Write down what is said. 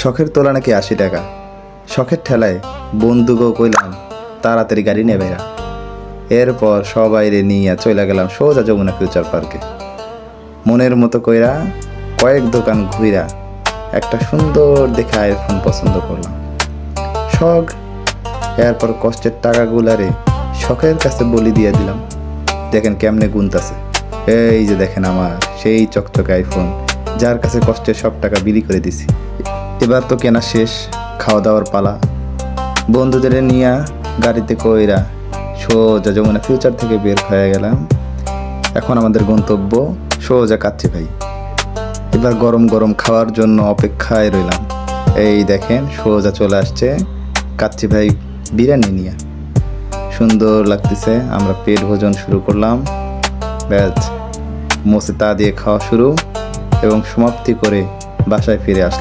শখের তোলা নাকি আশি টাকা? শখের ঠেলায় বন্ধুকেও কইলাম, তাড়াতাড়ি গাড়ি নেবে না এরপর সবাই রে নিয়ে চলে গেলাম সোজা যমুনা ফিউচার পার্কে। মনের মতো কইরা কয়েক দোকান ঘুইরা একটা সুন্দর দেখে আইফোন পছন্দ করলাম। শখ, এরপর কষ্টের টাকাগুলারে শখের কাছে বলি দিয়ে দিলাম। দেখেন কেমনে গুনতাছে। এই যে দেখেন আমার সেই চকচকে আইফোন, যার কাছে কষ্টের সব টাকা বিলি করে দিছি। এবার তো কেনা শেষ খাওয়া দাওয়ার পালা। বন্ধুদের নিয়ে গাড়িতে কইরা সোজা যমুনা ফিউচার থেকে বের হয়ে গেলাম। এখন আমাদের গন্তব্য সোজা কাচ্চি ভাই। এবার গরম গরম খাওয়ার জন্য অপেক্ষায় রইলাম। এই দেখেন সোজা চলে আসছে কাচ্চি ভাই বিরিয়ানি নিয়ে। সুন্দর লাগতেছে, আমরা পেট ভোজন শুরু করলাম। ব্যাস মোসে তা দিয়ে খাওয়া শুরু এবং সমাপ্তি করে বাসায় ফিরে আসলাম।